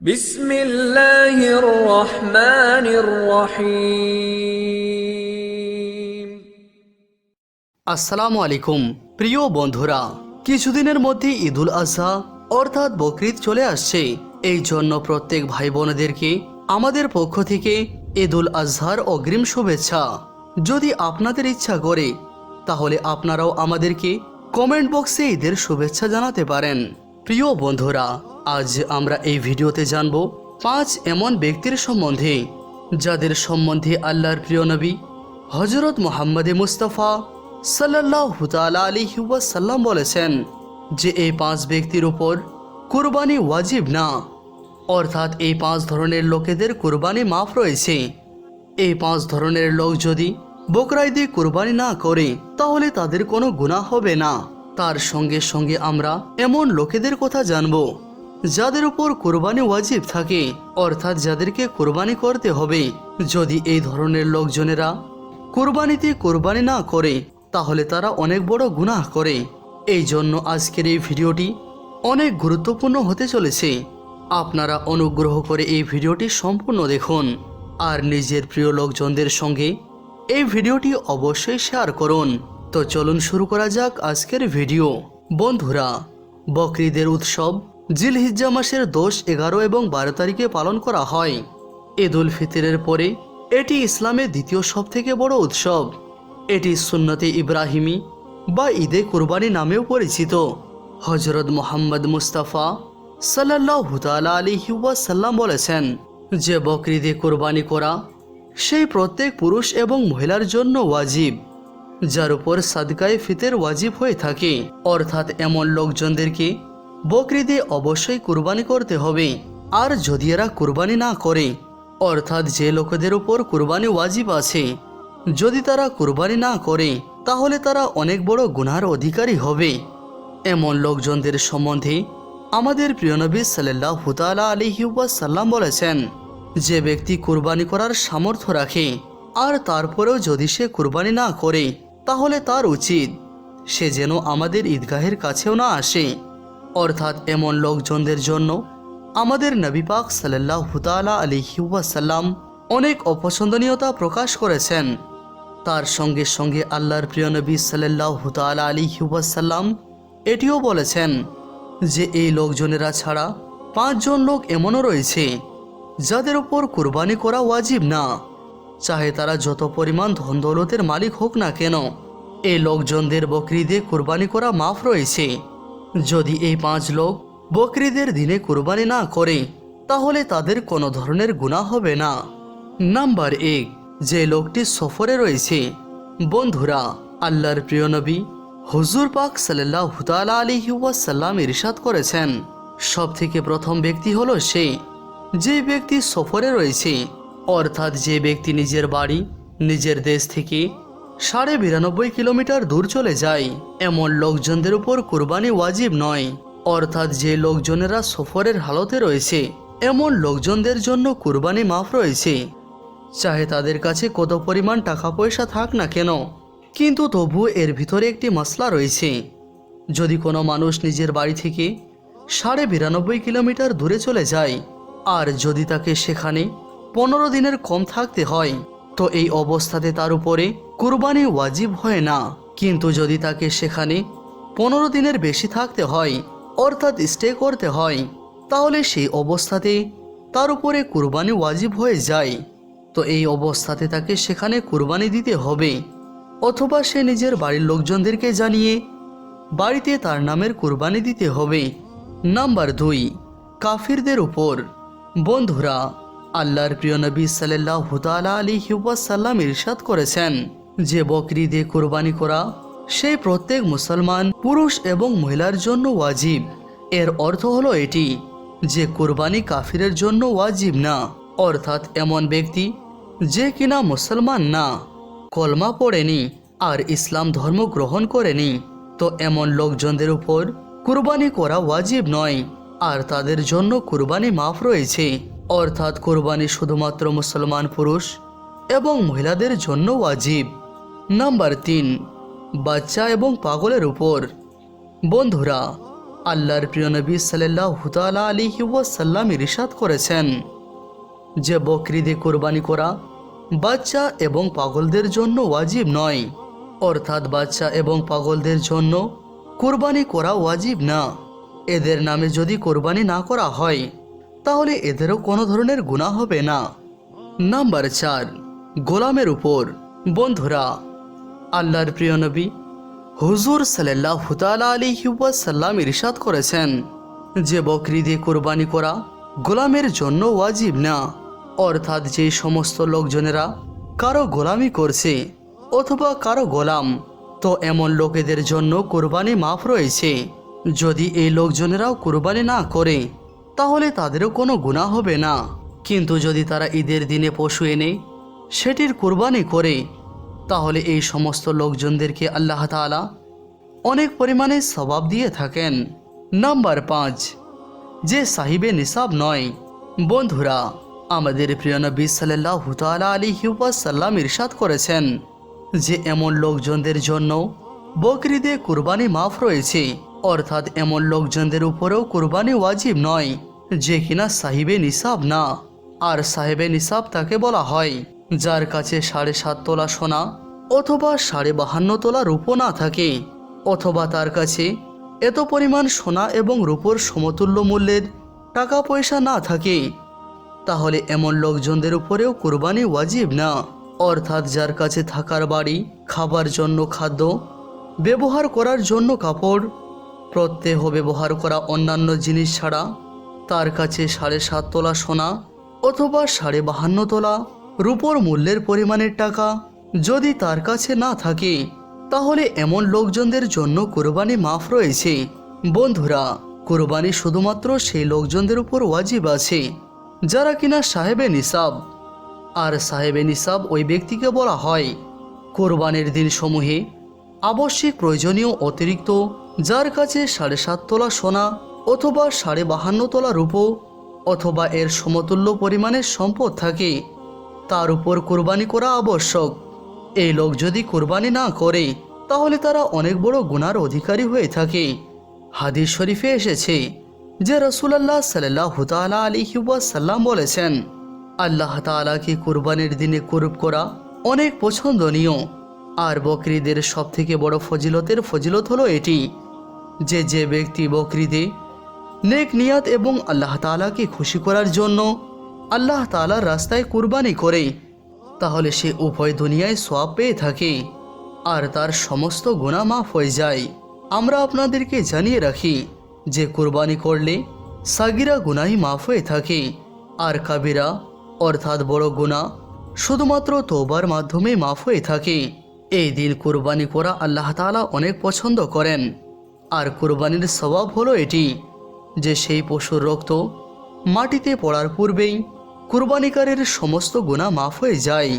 বিসমিল্লাহির রহমানির রহিম। আলাইকুম, প্রিয় বন্ধুরা। কিছুদিনের মধ্যে ঈদুল আজহা, অর্থাৎ বকরিদ চলে আসছে। এই জন্য প্রত্যেক ভাই বোনদেরকে আমাদের পক্ষ থেকে ঈদুল আজহার অগ্রিম শুভেচ্ছা। যদি আপনাদের ইচ্ছা করে, তাহলে আপনারাও আমাদেরকে কমেন্ট বক্সে ঈদের শুভেচ্ছা জানাতে পারেন। প্রিয় বন্ধুরা আজ আমরা এই ভিডিওতে জানব পাঁচ এমন ব্যক্তির সম্বন্ধে, যাদের সম্বন্ধে আল্লাহর প্রিয় নবী হজরত মোহাম্মদে মুস্তাফা সাল্লাহ আলিহি ওয়াসাল্লাম বলেছেন যে এই পাঁচ ব্যক্তির উপর কুরবানি ওয়াজিব না। অর্থাৎ এই পাঁচ ধরনের লোকেদের কুরবানি মাফ রয়েছে। এই পাঁচ ধরনের লোক যদি বকরাই দিয়ে কুরবানি না করে, তাহলে তাদের কোনো গুনাহ হবে না। তার সঙ্গে সঙ্গে আমরা এমন লোকেদের কথা জানব যাদের উপর কোরবানি ওয়াজিব থাকে, অর্থাৎ যাদেরকে কোরবানি করতে হবে। যদি এই ধরনের লোকজনেরা কোরবানিতে কোরবানি না করে, তাহলে তারা অনেক বড় গুনাহ করে। এই জন্য আজকের এই ভিডিওটি অনেক গুরুত্বপূর্ণ হতে চলেছে। আপনারা অনুগ্রহ করে এই ভিডিওটি সম্পূর্ণ দেখুন আর নিজের প্রিয় লোকজনদের সঙ্গে এই ভিডিওটি অবশ্যই শেয়ার করুন। তো চলুন শুরু করা যাক আজকের ভিডিও। বন্ধুরা, বকরিদের উৎসব জিলহিজ্জা মাসের দশ, এগারো এবং বারো তারিখে পালন করা হয়। ঈদ উল ফিতরের পরে এটি ইসলামের দ্বিতীয় সবথেকে বড় উৎসব। এটি সুন্নতে ইব্রাহিমি বা ঈদে কুরবানি নামেও পরিচিত। হজরত মোহাম্মদ মুস্তাফা সাল্লাহ তালা আলিহি সাল্লাম বলেছেন, যে বকরিদে কোরবানি করা, সেই প্রত্যেক পুরুষ এবং মহিলার জন্য ওয়াজিব, যার উপর সাদকায়ে ফিতের ওয়াজিব হয়ে থাকে। অর্থাৎ এমন লোকজনদেরকে বকরিদে অবশ্যই কুরবানি করতে হবে। আর যদি এরা কুরবানি না করে, অর্থাৎ যে লোকেদের উপর কুরবানি ওয়াজিব আছে, যদি তারা কুরবানি না করে, তাহলে তারা অনেক বড় গুনার অধিকারী হবে। এমন লোকজনদের সম্বন্ধে আমাদের প্রিয় নবী সাল্লাহ হুতালা আলিহি সাল্লাম বলেছেন, যে ব্যক্তি কুরবানি করার সামর্থ্য রাখে, আর তারপরেও যদি সে কুরবানি না করে, তাহলে তার উচিত, সে যেন আমাদের ঈদগাহের কাছেও না আসে। অর্থাৎ এমন লোকজনদের জন্য আমাদের নবী পাক সাল্লাহ হুতালা আলিহি সাল্লাম অনেক অপছন্দনীয়তা প্রকাশ করেছেন। তার সঙ্গে সঙ্গে আল্লাহর প্রিয় নবী সাল্লাহ হুতালা আলিহি সাল্লাম এটিও বলেছেন যে এই লোকজনেরা ছাড়া পাঁচজন লোক এমনও রয়েছে যাদের ওপর কুরবানি করা ওয়াজিব না। চাহে তারা যত পরিমাণ ধন দৌলতের মালিক হোক না কেন, এই লোকজনদের বকরিদে কুরবানি করা মাফ রয়েছে। যদি এই পাঁচ লোক বকরিদের দিনে কুরবানি না করে, তাহলে তাদের কোনো ধরনের গুণা হবে না। নাম্বার এক, যে লোকটি সফরে রয়েছে, বন্ধুরা, আল্লাহর প্রিয় নবী, হুজুর পাক সাল্লাহ হুতালা আলিহি ওয়াসাল্লাম ইরশাদ করেছেন। সব থেকে প্রথম ব্যক্তি হলো সে, যে ব্যক্তি সফরে রয়েছে, অর্থাৎ যে ব্যক্তি নিজের বাড়ি, নিজের দেশ থেকে সাড়ে বিরানব্বই কিলোমিটার দূর চলে যায়। এমন লোকজনদের উপর কুরবানি ওয়াজিব নয়। অর্থাৎ যে লোকজনেরা সফরের হালতে রয়েছে, এমন লোকজনদের জন্য কুরবানি মাফ রয়েছে। চাহে তাদের কাছে কত পরিমাণ টাকা পয়সা থাক না কেন? কিন্তু তবু এর ভিতরে একটি মশলা রয়েছে। যদি কোনো মানুষ নিজের বাড়ি থেকে সাড়ে বিরানব্বই কিলোমিটার দূরে চলে যায়, আর যদি তাকে সেখানে পনেরো দিনের কম থাকতে হয় তো এই অবস্থাতে তার উপরে কুরবানি ওয়াজিব হয় না। কিন্তু যদি তাকে সেখানে পনেরো দিনের বেশি থাকতে হয়, অর্থাৎ স্টে করতে হয়, তাহলে সেই অবস্থাতে তার উপরে কুরবানি ওয়াজিব হয়ে যায়। তো এই অবস্থাতে তাকে সেখানে কুরবানি দিতে হবে। অথবা সে নিজের বাড়ির লোকজনদেরকে জানিয়ে বাড়িতে তার নামের কুরবানি দিতে হবে। নাম্বার দুই, কাফিরদের উপর। বন্ধুরা আল্লাহর প্রিয় নবী সাল্লাহ হুতালা আলী সাল্লাম ইরশাদ করেছেন যে বকরি দিয়ে কোরবানি করা সেই প্রত্যেক মুসলমান, পুরুষ এবং মহিলার জন্য ওয়াজিব। এর অর্থ হলো এটি, যে কোরবানি কাফিরের জন্য ওয়াজিব না, অর্থাৎ এমন ব্যক্তি যে কিনা মুসলমান না। কলমা পড়েনি আর ইসলাম ধর্ম গ্রহণ করেনি। তো এমন লোকজনদের উপর কুরবানি করা ওয়াজিব নয়, আর তাদের জন্য কুরবানি মাফ রয়েছে। অর্থাৎ কুরবানি শুধুমাত্র মুসলমান পুরুষ এবং মহিলাদের জন্য ওয়াজিব। নাম্বার তিন, বাচ্চা এবং পাগলের উপর। বন্ধুরা, আল্লাহর প্রিয় নবী সাল্লাহ হুতালা আলিহি ওয়াসাল্লাম ইরশাদ করেছেন যে বকরিদে কোরবানি করা বাচ্চা এবং পাগলদের জন্য ওয়াজিব নয়। অর্থাৎ বাচ্চা এবং পাগলদের জন্য কোরবানি করা ওয়াজিব না। এদের নামে যদি কোরবানি না করা হয় তাহলে এদেরও কোনো ধরনের গুণা হবে না। নাম্বার চার, গোলামের উপর। বন্ধুরা, আল্লাহর প্রিয় নবী হুজুর সাল্লাহ আলী সাল্লাম ইরশাদ করেছেন যে বকরি দিয়ে কোরবানি করা গোলামের জন্য ওয়াজিব না। অর্থাৎ যে সমস্ত লোকজনেরা কারও গোলামি করছে অথবা কারও গোলাম, তো এমন লোকেদের জন্য কোরবানি মাফ রয়েছে। যদি এই লোকজনেরাও কোরবানি না করে তাহলে তাদেরও কোনো গুণা হবে না। কিন্তু যদি তারা ঈদের দিনে পশু এনে সেটির কোরবানি করে, তাহলে এই সমস্ত লোকজনদেরকে আল্লাহ তাআলা অনেক পরিমাণে সবাব দিয়ে থাকেন। নাম্বার পাঁচ, যে সাহিবে নিসাব নয়। বন্ধুরা, আমাদের প্রিয় নবী সাল্লাহ তালা আলী সাল্লাম ইরশাদ করেছেন যে এমন লোকজনদের জন্য বকরিদে কুরবানি মাফ রয়েছে। অর্থাৎ এমন লোকজনদের উপরেও কুরবানি ওয়াজিব নয়। যে কিনা সাহিবে নিসাব না। আর সাহেবে নিসাব তাকে বলা হয়, যার কাছে সাড়ে সাত তোলা সোনা অথবা সাড়ে বাহান্ন তোলা রূপো না থাকে, অথবা তার কাছে এত পরিমাণ সোনা এবং রূপোর সমতুল্য মূল্যের টাকা পয়সা না থাকে, তাহলে এমন লোকজনদের উপরেও কোরবানি ওয়াজিব না। অর্থাৎ যার কাছে থাকার বাড়ি, খাবার জন্য খাদ্য, ব্যবহার করার জন্য কাপড়, প্রত্যেহ ব্যবহার করা অন্যান্য জিনিস ছাড়া তার কাছে সাড়ে সাত তোলা সোনা অথবা সাড়ে বাহান্ন তোলা রূপোর মূল্যের পরিমাণের টাকা যদি তার কাছে না থাকে, তাহলে এমন লোকজনদের জন্য কোরবানি মাফ রয়েছে। বন্ধুরা, কোরবানি শুধুমাত্র সেই লোকজনদের উপর ওয়াজিব আছে, যারা কিনা সাহেবে নিসাব। আর সাহেবে নিসাব ওই ব্যক্তিকে বলা হয়, কোরবানির দিন সমূহে আবশ্যিক প্রয়োজনীয় অতিরিক্ত, যার কাছে সাড়ে সাত তোলা সোনা অথবা সাড়ে বাহান্ন তোলা রূপো, অথবা এর সমতুল্য পরিমাণের সম্পদ থাকে। তার উপর কোরবানি করা আবশ্যক। এই লোক যদি কোরবানি না করে, তাহলে তারা অনেক বড় গুনার অধিকারী হয়ে থাকে। হাদিস শরীফে এসেছে যে রসুলাল্লাহ সাল্লাহ তালা আলী সাল্লাম বলেছেন, আল্লাহ তালাকে কোরবানির দিনে কুরুপ করা অনেক পছন্দনীয়। আর বকরিদের সবথেকে বড় ফজিলতের ফজিলত হলো এটি, যে যে ব্যক্তি বকরিদে নেক নিয়াত এবং আল্লাহ তালাকে খুশি করার জন্য আল্লাহ তালার রাস্তায় কুরবানি করে, তাহলে সে উভয় দুনিয়ায় সোয়াব পেয়ে থাকে আর তার সমস্ত গুণা মাফ হয়ে যায়। আমরা আপনাদেরকে জানিয়ে রাখি, যে কুরবানি করলে সাগিরা গুনাই মাফ হয়ে থাকে, আর কাবিরা অর্থাৎ বড় গুণা শুধুমাত্র তোবার মাধ্যমে মাফ হয়ে থাকে। এই দিন কুরবানি করা আল্লাহ তাআলা অনেক পছন্দ করেন, আর কুরবানির স্বভাব হলো এটি। যে সেই পশুর রক্ত মাটিতে পড়ার পূর্বেই কুরবানিকারের সমস্ত গুণা মাফ হয়ে যায়।